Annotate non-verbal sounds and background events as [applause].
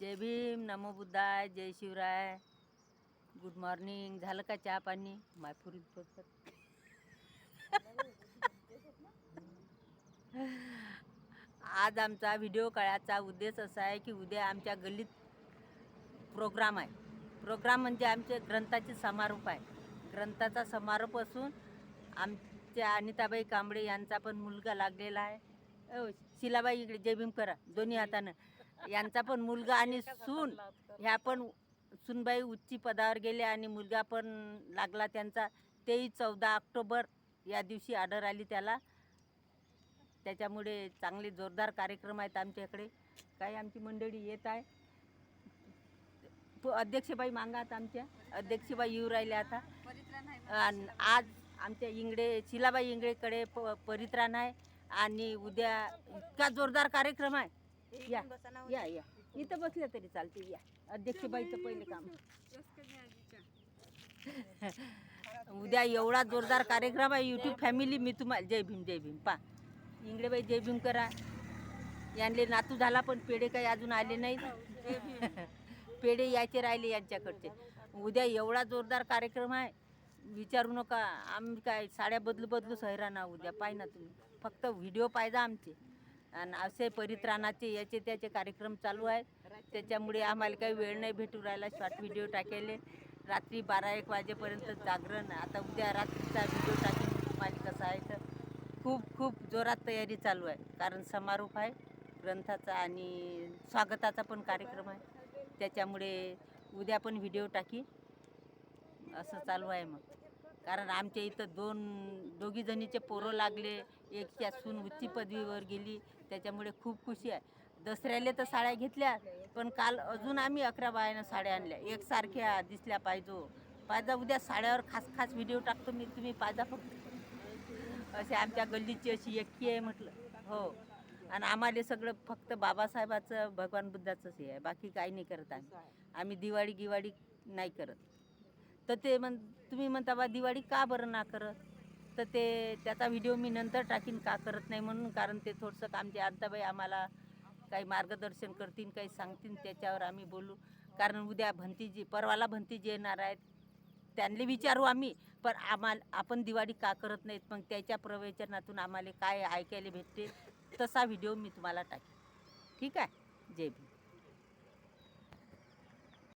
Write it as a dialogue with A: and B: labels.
A: जय भीम नमो बुद्धाय जय Shivray. Good morning झालं का चहा पाणी? मायपुरी आज आमचा व्हिडिओ काळाचा उद्देश असा आहे की उद्या आमच्या गल्लीत प्रोग्राम आहे. प्रोग्राम म्हणजे आमचे ग्रंथाचे समारोप आहे. ग्रंथाचा समारोप असून आमच्या अनिताबाई कांबळे यांचा पण मुलगा लागलेला आहे. शिलाबाई इकडे जय भीम करा. दोन्ही हातानं. यांचा पण मुलगा आणि सून. ह्या पण सुनबाई उच्च पदावर गेले आणि मुलगा पण लागला त्यांचा. तेही चौदा ऑक्टोबर या दिवशी ऑर्डर आली त्याला. त्याच्यामुळे चांगले जोरदार कार्यक्रम आहेत आमच्याकडे. काही आमची मंडळी येत आहे. अध्यक्षबाई मागात आमच्या. अध्यक्षबाई येऊ राहिल्या आता. आणि आज आमच्या इंगडे शिलाबाई इंगडेकडे प परित्राण आहे आणि उद्या इतका जोरदार कार्यक्रम आहे. या. या या. इथं बसल्या तरी चालते या. अध्यक्षबाईचं पहिले काम. [laughs] उद्या एवढा जोरदार कार्यक्रम आहे यूट्यूब फॅमिली मी तुम्हाला जय भीम जय भीम. पा. इंगडेबाई जय भीम करा. यांले नातू झाला पण पेढे काही अजून आले नाहीत. [laughs] पेढे यायचे राहिले यांच्याकडचे. उद्या एवढा जोरदार कार्यक्रम आहे. विचारू नका. आम्ही काय साड्या बदलू बदलू हैराण आहो उद्या. पाय ना तुम्ही. फक्त व्हिडिओ पाहिजे आमचे. आणि असे परित्राणाचे याचे त्याचे कार्यक्रम चालू आहेत. त्याच्यामुळे आम्हाला काही वेळ नाही भेटू राहिला. शॉर्ट व्हिडिओ टाकायले रात्री बारा एक वाजेपर्यंत जागरण. आता उद्या रात्रीचा व्हिडिओ टाकेल माझी कसं आहे तर खूप खूप जोरात तयारी चालू आहे. कारण समारोप आहे. ग्रंथाचा आणि स्वागताचा पण कार्यक्रम आहे. त्याच्यामुळे उद्या पण व्हिडिओ टाकी. असं चालू आहे मग. कारण आमच्या इथं दोन दोघी जणीचे पोरं लागले. एकच्या सून उच्च पदवीवर गेली. त्याच्यामुळे खूप खुशी आहे. दसऱ्याला तर साड्या घेतल्या पण काल अजून आम्ही अकरा बायानं साड्या आणल्या. एकसारख्या दिसल्या पाहिजो. पाहिजा उद्या साड्यावर खास खास व्हिडिओ टाकतो मी. तुम्ही पाहिजा फक्त. असे आमच्या गल्लीची अशी एकी आहे म्हटलं. हो. आणि आम्हाला सगळं फक्त बाबासाहेबाचं भगवान बुद्धाचंच हे आहे. बाकी काही नाही करत आम्ही. आम्ही दिवाळी गिवाळी नाही करत. तर ते म्हण तुम्ही म्हणता बा दिवाळी का बरं ना करत? तर ते त्याचा व्हिडिओ मी नंतर टाकीन का करत नाही? म्हणून कारण ते थोडंसं आमचे आंताबाई आम्हाला काही मार्गदर्शन करतील काही सांगतील त्याच्यावर आम्ही बोलू. कारण उद्या भंतीजी परवाला भंतीजी येणार आहेत. त्यांना विचारू आम्ही पण आम्हाला आपण दिवाळी का करत नाहीत? मग त्याच्या प्रवचनातून आम्हाला काय ऐकायला भेटते? तसा व्हिडिओ मी तुम्हाला टाकेन. ठीक आहे? जय भीम.